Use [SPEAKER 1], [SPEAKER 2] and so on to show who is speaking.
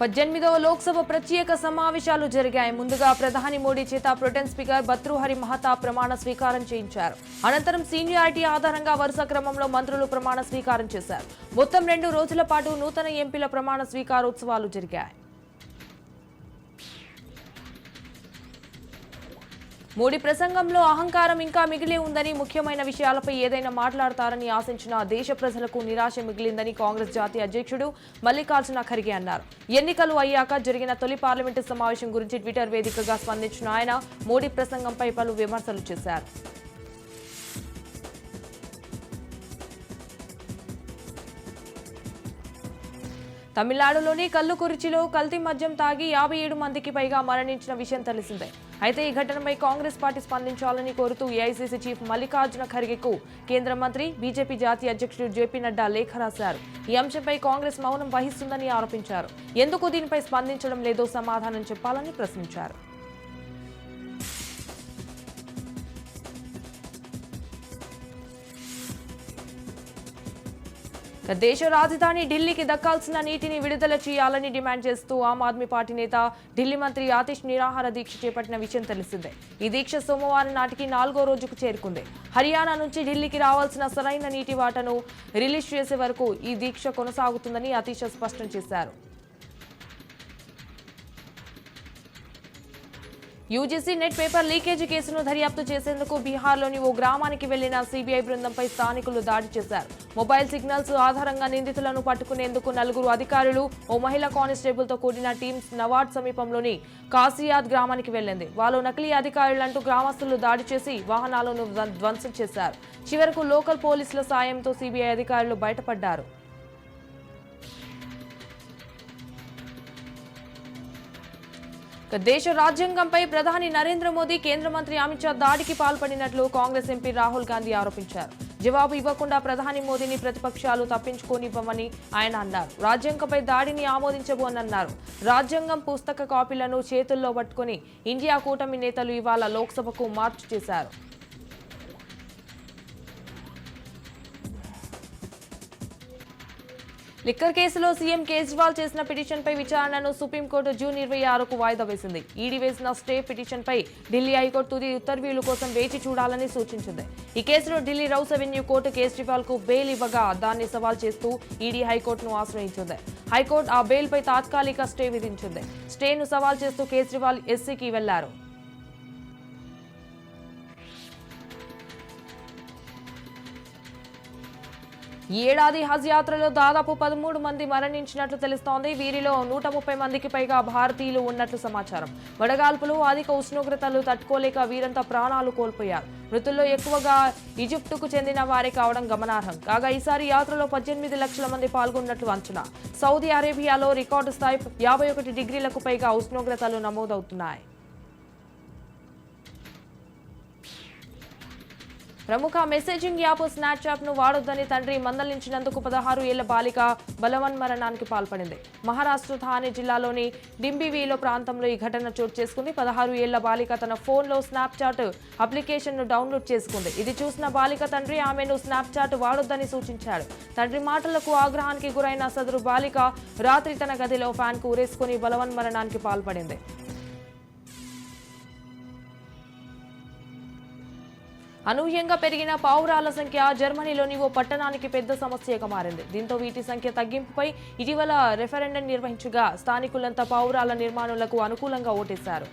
[SPEAKER 1] పద్దెనిమిదవ లోక్సభ ప్రత్యేక సమావేశాలు జరిగాయి. ముందుగా ప్రధాని మోడీ చేత ప్రొటెన్ స్పీకర్ భత్రుహరి మహతా ప్రమాణ స్వీకారం చేయించారు. అనంతరం సీనియారిటీ ఆధారంగా వరుస క్రమంలో మంత్రులు ప్రమాణ స్వీకారం చేశారు. మొత్తం రెండు రోజుల పాటు నూతన ఎంపీల ప్రమాణ స్వీకారోత్సవాలు జరిగాయి. మోడీ ప్రసంగంలో అహంకారం ఇంకా మిగిలి ఉందని ముఖ్యమైన విషయాలపై ఏదైనా మాట్లాడతారని ఆశించిన దేశ ప్రజలకు నిరాశ మిగిలిందని కాంగ్రెస్ జాతీయ అధ్యక్షుడు మల్లికార్జున ఖర్గే అన్నారు. ఎన్నికలు అయ్యాక జరిగిన తొలి పార్లమెంటు సమావేశం గురించి ట్విట్టర్ వేదికగా స్పందించిన ఆయన మోడీ ప్రసంగంపై పలు విమర్శలు చేశారు. తమిళనాడులోని కల్లుకురిచిలో కల్తీ మద్యం తాగి యాభై ఏడు మందికి పైగా మరణించిన విషయం తెలిసిందే. అయితే ఈ ఘటనపై కాంగ్రెస్ పార్టీ స్పందించాలని కోరుతూ ఏఐసీసీ చీఫ్ మల్లికార్జున ఖర్గేకు కేంద్ర మంత్రి బీజేపీ జాతీయ అధ్యక్షుడు జేపీ నడ్డా లేఖ రాశారు. ఈ అంశంపై కాంగ్రెస్ మౌనం వహిస్తుందని ఆరోపించారు. ఎందుకు దీనిపై స్పందించడం లేదో సమాధానం చెప్పాలని ప్రశ్నించారు. దేశ రాజధాని ఢిల్లీకి దక్కాల్సిన నీటిని విడుదల చేయాలని డిమాండ్ చేస్తూ ఆమ్ ఆద్మీ పార్టీ నేత ఢిల్లీ మంత్రి ఆతిష్ నిరాహార దీక్ష చేపట్టిన విషయం తెలిసిందే. ఈ దీక్ష సోమవారం నాటికి నాలుగో రోజుకు చేరుకుంది. హర్యానా నుంచి ఢిల్లీకి రావాల్సిన సరైన నీటి వాటను రిలీజ్ చేసే వరకు ఈ దీక్ష కొనసాగుతుందని అతీష్ స్పష్టం చేశారు. యూజీసీ నెట్ పేపర్ లీకేజీ కేసును దర్యాప్తు చేసేందుకు బీహార్లోని ఓ గ్రామానికి వెళ్ళిన సీబీఐ బృందంపై స్థానికులు దాడి చేశారు. మొబైల్ సిగ్నల్స్ ఆధారంగా నిందితులను పట్టుకునేందుకు నలుగురు అధికారులు ఓ మహిళా కానిస్టేబుల్తో కూడిన టీం నవాడ్ సమీపంలోని కాసియాద్ గ్రామానికి వెళ్ళింది వాళ్ళు నకిలీ అధికారులంటూ గ్రామస్తులు దాడి చేసి వాహనాలను ధ్వంసం చేశారు. చివరకు లోకల్ పోలీసుల సాయంతో సీబీఐ అధికారులు బయటపడ్డారు. దేశ రాజ్యాంగంపై ప్రధాని నరేంద్ర మోదీ కేంద్ర మంత్రి అమిత్ షా దాడికి పాల్పడినట్లు కాంగ్రెస్ ఎంపీ రాహుల్ గాంధీ ఆరోపించారు. జవాబు ఇవ్వకుండా ప్రధాని మోదీని ప్రతిపక్షాలు తప్పించుకోనివ్వమని ఆయన అన్నారు. రాజ్యాంగంపై దాడిని ఆమోదించబోనన్నారు అని అన్నారు రాజ్యాంగం పుస్తక కాపీలను చేతుల్లో పట్టుకుని ఇండియా కూటమి నేతలు ఇవాళ లోక్సభకు మార్చు చేశారు. లిక్కర్ కేసులో సీఎం కేజ్రీవాల్ చేసిన పిటిషన్పై విచారణను సుప్రీంకోర్టు జూన్ ఇరవై ఆరుకు వాయిదా వేసింది. ఈడీ వేసిన స్టే పిటిషన్పై ఢిల్లీ హైకోర్టు తుది ఉత్తర్వుల కోసం వేచి చూడాలని సూచించింది. ఈ కేసులో ఢిల్లీ రౌస్ అవెన్యూ కోర్టు కేజ్రీవాల్కు బెయిల్ ఇవ్వగా దాన్ని సవాల్ చేస్తూ ఈడీ హైకోర్టును ఆశ్రయించింది. హైకోర్టు ఆ బెయిల్పై తాత్కాలిక స్టే విధించింది. స్టేను సవాల్ చేస్తూ కేజ్రీవాల్ ఎస్సీకి వెళ్ళారు. ఏడాది హజ్ యాత్రలో దాదాపు పదమూడు మంది మరణించినట్లు తెలుస్తోంది. వీరిలో నూట ముప్పై మందికి పైగా భారతీయులు ఉన్నట్లు సమాచారం. వడగాల్పులు అధిక ఉష్ణోగ్రతలు తట్టుకోలేక వీరంతా ప్రాణాలు కోల్పోయారు. మృతుల్లో ఎక్కువగా ఈజిప్టుకు చెందిన వారే కావడం గమనార్హం. కాగా ఈసారి యాత్రలో పద్దెనిమిది లక్షల మంది పాల్గొన్నట్లు అంచనా. సౌదీ అరేబియాలో రికార్డు స్థాయి యాభై ఒకటి డిగ్రీలకు పైగా ఉష్ణోగ్రతలు నమోదవుతున్నాయి. ప్రముఖ మెసేజింగ్ యాప్ స్నాప్చాట్ను వాడొద్దని తండ్రి మందలించినందుకు పదహారు ఏళ్ళ బాలిక బలవన్మరణానికి పాల్పడింది. మహారాష్ట్ర థానే జిల్లాలోని డింబివీలో ప్రాంతంలో ఈ ఘటన చోటు చేసుకుంది. పదహారు ఏళ్ళ బాలిక తన ఫోన్లో స్నాప్చాట్ అప్లికేషన్ను డౌన్లోడ్ చేసుకుంది. ఇది చూసిన బాలిక తండ్రి ఆమెను స్నాప్చాట్ వాడొద్దని సూచించాడు. తండ్రి మాటలకు ఆగ్రహానికి గురైన సదరు బాలిక రాత్రి తన గదిలో ఫ్యాన్కు ఉరేసుకుని బలవన్మరణానికి పాల్పడింది. అనూహ్యంగా పెరిగిన పావురాల సంఖ్య జర్మనీలోని ఓ పట్టణానికి పెద్ద సమస్యగా మారింది. దీంతో వీటి సంఖ్య తగ్గింపుపై ఇటీవల రెఫరెండం నిర్వహించగా స్థానికులంతా పావురాల నిర్మాణులకు అనుకూలంగా ఓటేశారు.